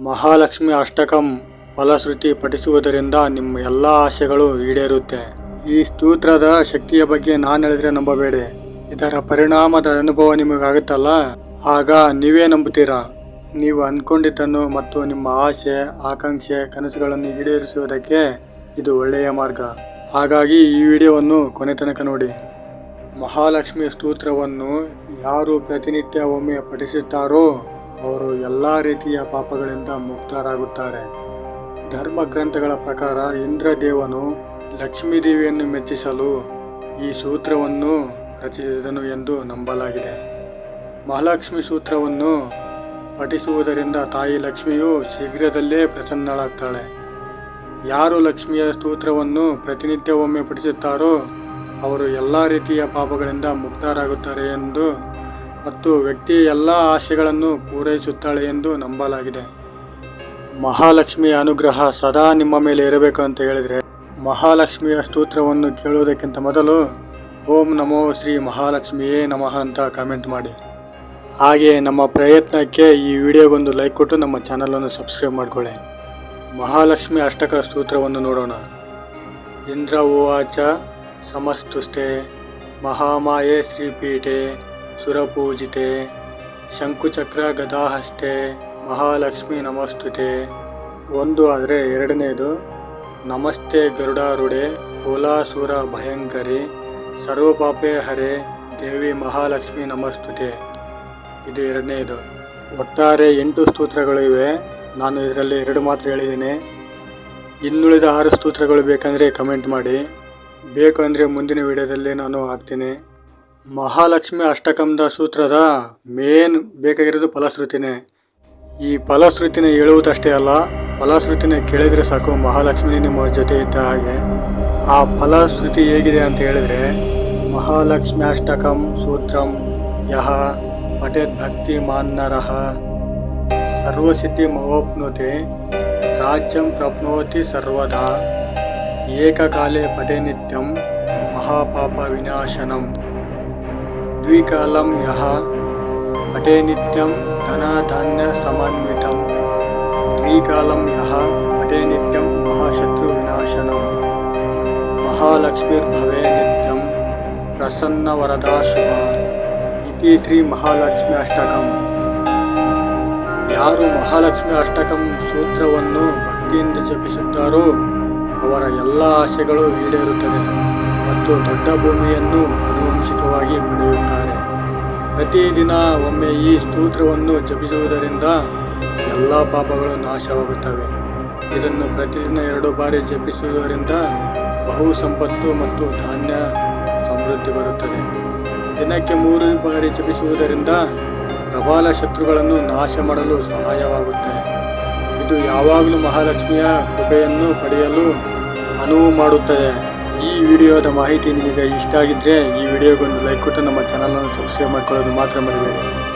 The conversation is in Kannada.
ಮಹಾಲಕ್ಷ್ಮಿ ಅಷ್ಟಕಂ ಫಲಶ್ರುತಿ ಪಠಿಸುವುದರಿಂದ ನಿಮ್ಮ ಎಲ್ಲ ಆಸೆಗಳು ಈಡೇರುತ್ತೆ. ಈ ಸ್ತೋತ್ರದ ಶಕ್ತಿಯ ಬಗ್ಗೆ ನಾನು ಹೇಳಿದ್ರೆ ನಂಬಬೇಡಿ. ಇದರ ಪರಿಣಾಮದ ಅನುಭವ ನಿಮಗಾಗುತ್ತಲ್ಲ? ಆಗ ನೀವೇ ನಂಬುತ್ತೀರಾ? ನೀವು ಅಂದ್ಕೊಂಡಿದ್ದನ್ನು ಮತ್ತು ನಿಮ್ಮ ಆಸೆ, ಆಕಾಂಕ್ಷೆ, ಕನಸುಗಳನ್ನು ಈಡೇರಿಸುವುದಕ್ಕೆ ಇದು ಒಳ್ಳೆಯ ಮಾರ್ಗ. ಹಾಗಾಗಿ ಈ ವಿಡಿಯೋವನ್ನು ಕೊನೆ ತನಕ ನೋಡಿ. ಮಹಾಲಕ್ಷ್ಮಿ ಸ್ತೋತ್ರವನ್ನು ಯಾರು ಪ್ರತಿನಿತ್ಯ ಒಮ್ಮೆ ಪಠಿಸುತ್ತಾರೋ ಅವರು ಎಲ್ಲ ರೀತಿಯ ಪಾಪಗಳಿಂದ ಮುಕ್ತರಾಗುತ್ತಾರೆ. ಧರ್ಮ ಗ್ರಂಥಗಳ ಪ್ರಕಾರ ಇಂದ್ರದೇವನು ಲಕ್ಷ್ಮೀದೇವಿಯನ್ನು ಮೆಚ್ಚಿಸಲು ಈ ಸೂತ್ರವನ್ನು ರಚಿಸಿದನು ಎಂದು ನಂಬಲಾಗಿದೆ. ಮಹಾಲಕ್ಷ್ಮಿ ಸೂತ್ರವನ್ನು ಪಠಿಸುವುದರಿಂದ ತಾಯಿ ಲಕ್ಷ್ಮಿಯು ಶೀಘ್ರದಲ್ಲೇ ಪ್ರಸನ್ನಳಾಗ್ತಾಳೆ. ಯಾರು ಲಕ್ಷ್ಮಿಯ ಸೂತ್ರವನ್ನು ಪ್ರತಿನಿತ್ಯ ಒಮ್ಮೆ ಪಠಿಸುತ್ತಾರೋ ಅವರು ಎಲ್ಲ ರೀತಿಯ ಪಾಪಗಳಿಂದ ಮುಕ್ತರಾಗುತ್ತಾರೆ ಎಂದು ಮತ್ತು ವ್ಯಕ್ತಿಯ ಎಲ್ಲ ಆಶೆಗಳನ್ನು ಪೂರೈಸುತ್ತಾಳೆ ಎಂದು ನಂಬಲಾಗಿದೆ. ಮಹಾಲಕ್ಷ್ಮಿಯ ಅನುಗ್ರಹ ಸದಾ ನಿಮ್ಮ ಮೇಲೆ ಇರಬೇಕು ಅಂತ ಹೇಳಿದರೆ, ಮಹಾಲಕ್ಷ್ಮಿಯ ಸ್ತೋತ್ರವನ್ನು ಕೇಳುವುದಕ್ಕಿಂತ ಮೊದಲು ಓಂ ನಮೋ ಶ್ರೀ ಮಹಾಲಕ್ಷ್ಮಿಯೇ ನಮಃ ಅಂತ ಕಾಮೆಂಟ್ ಮಾಡಿ. ಹಾಗೆ ನಮ್ಮ ಪ್ರಯತ್ನಕ್ಕೆ ಈ ವಿಡಿಯೋಗೊಂದು ಲೈಕ್ ಕೊಟ್ಟು ನಮ್ಮ ಚಾನಲನ್ನು ಸಬ್ಸ್ಕ್ರೈಬ್ ಮಾಡಿಕೊಳ್ಳಿ. ಮಹಾಲಕ್ಷ್ಮಿ ಅಷ್ಟಕ ಸ್ತೋತ್ರವನ್ನು ನೋಡೋಣ. ಇಂದ್ರ ಉವಾಚ ಸಮಸ್ತುಸ್ತೆ ಮಹಾಮಾಯೆ ಶ್ರೀಪೀಠೆ. ಸುರಪೂಜಿತೆ ಶಂಕುಚಕ್ರ ಗದಾಹಸ್ತೆ ಮಹಾಲಕ್ಷ್ಮಿ ನಮಸ್ತುತೆ. ಒಂದು ಆದರೆ ಎರಡನೇದು, ನಮಸ್ತೆ ಗರುಡಾರುಡೆ ಓಲಾಸುರ ಭಯಂಕರಿ, ಸರ್ವಪಾಪೆ ಹರೆ, ದೇವಿ ಮಹಾಲಕ್ಷ್ಮಿ ನಮಸ್ತುತೆ. ಇದು ಎರಡನೇದು. ಒಟ್ಟಾರೆ ಎಂಟು ಸ್ತೋತ್ರಗಳು ಇವೆ. ನಾನು ಇದರಲ್ಲಿ ಎರಡು ಮಾತ್ರ ಹೇಳಿದ್ದೀನಿ. ಇನ್ನುಳಿದ ಆರು ಸ್ತೋತ್ರಗಳು ಬೇಕಂದರೆ ಕಮೆಂಟ್ ಮಾಡಿ. ಬೇಕು ಅಂದರೆ ಮುಂದಿನ ವಿಡಿಯೋದಲ್ಲಿ ನಾನು ಹಾಕ್ತೀನಿ. ಮಹಾಲಕ್ಷ್ಮಿ ಅಷ್ಟಕಂದ ಸೂತ್ರದ ಮೇನ್ ಬೇಕಾಗಿರೋದು ಫಲಶ್ರುತಿನೇ. ಈ ಫಲಶ್ರುತಿನ ಹೇಳುವುದಷ್ಟೇ ಅಲ್ಲ, ಫಲಶ್ರುತಿನ ಕೇಳಿದರೆ ಸಾಕು ಮಹಾಲಕ್ಷ್ಮಿ ನಿಮ್ಮ ಜೊತೆ ಇದ್ದ ಹಾಗೆ. ಆ ಫಲಶ್ರುತಿ ಹೇಗಿದೆ ಅಂತ ಹೇಳಿದರೆ, ಮಹಾಲಕ್ಷ್ಮಿ ಅಷ್ಟಕಂ ಸೂತ್ರಂ ಯಹ ಪಠೇತ್ ಭಕ್ತಿ ಮಾನ್ನರಹ ಸರ್ವಸಿದ್ಧಿ ಮಹೋಪ್ನೋತಿ ರಾಜ್ಯಂ ಪ್ರಪ್ನೋತಿ ಸರ್ವದಾ ಏಕಕಾಲೇ ಪಠೆ ನಿತ್ಯಂ ಮಹಾಪಾಪ ವಿನಾಶನಂ. ದ್ವಿಕಾಲಂ ಯಹ ಪಠೆ ನಿತ್ಯಂ ಧನಧಾನ್ಯ ಸಮನ್ವಿತಂ. ತ್ರಿಕಾಲಂ ಯಹ ಪಠೆ ನಿತ್ಯಂ ಮಹಾಶತ್ರು ವಿನಾಶನಂ. ಮಹಾಲಕ್ಷ್ಮೀರ್ಭವೆ ನಿತ್ಯಂ ಪ್ರಸನ್ನ ವರದಾ ಶುಭ ಇತಿ ಶ್ರೀ ಮಹಾಲಕ್ಷ್ಮಿ ಅಷ್ಟಕಂ. ಯಾರು ಮಹಾಲಕ್ಷ್ಮಿ ಅಷ್ಟಕಂ ಸೂತ್ರವನ್ನು ಭಕ್ತಿಯಿಂದ ಜಪಿಸುತ್ತಾರೋ ಅವರ ಎಲ್ಲ ಆಸೆಗಳು ಈಡೇರುತ್ತದೆ ಮತ್ತು ದೊಡ್ಡ ಭೂಮಿಯನ್ನು ಅನುವಂಶಿಕವಾಗಿ ಪಡೆಯುತ್ತಾರೆ ಪ್ರತಿದಿನ ಒಮ್ಮೆ ಈ ಸ್ತೋತ್ರವನ್ನು ಜಪಿಸುವುದರಿಂದ ಎಲ್ಲ ಪಾಪಗಳು ನಾಶವಾಗುತ್ತವೆ. ಇದನ್ನು ಪ್ರತಿದಿನ ಎರಡು ಬಾರಿ ಜಪಿಸುವುದರಿಂದ ಬಹು ಸಂಪತ್ತು ಮತ್ತು ಧಾನ್ಯ ಸಮೃದ್ಧಿ ಬರುತ್ತದೆ. ದಿನಕ್ಕೆ ಮೂರು ಬಾರಿ ಜಪಿಸುವುದರಿಂದ ಪ್ರಬಾಲ ಶತ್ರುಗಳನ್ನು ನಾಶ ಮಾಡಲು ಸಹಾಯವಾಗುತ್ತೆ. ಇದು ಯಾವಾಗಲೂ ಮಹಾಲಕ್ಷ್ಮಿಯ ಕೃಪೆಯನ್ನು ಪಡೆಯಲು ಅನುವು ಮಾಡುತ್ತದೆ. ಈ ವಿಡಿಯೋದ ಮಾಹಿತಿ ನಿಮಗೆ ಇಷ್ಟ ಆಗಿದ್ದರೆ ಈ ವಿಡಿಯೋಗೊಂದು ಲೈಕ್ ಕೊಟ್ಟು ನಮ್ಮ ಚಾನಲನ್ನು ಸಬ್ಸ್ಕ್ರೈಬ್ ಮಾಡ್ಕೊಳ್ಳೋದು ಮಾತ್ರ ಮರಿಬೇಡಿ.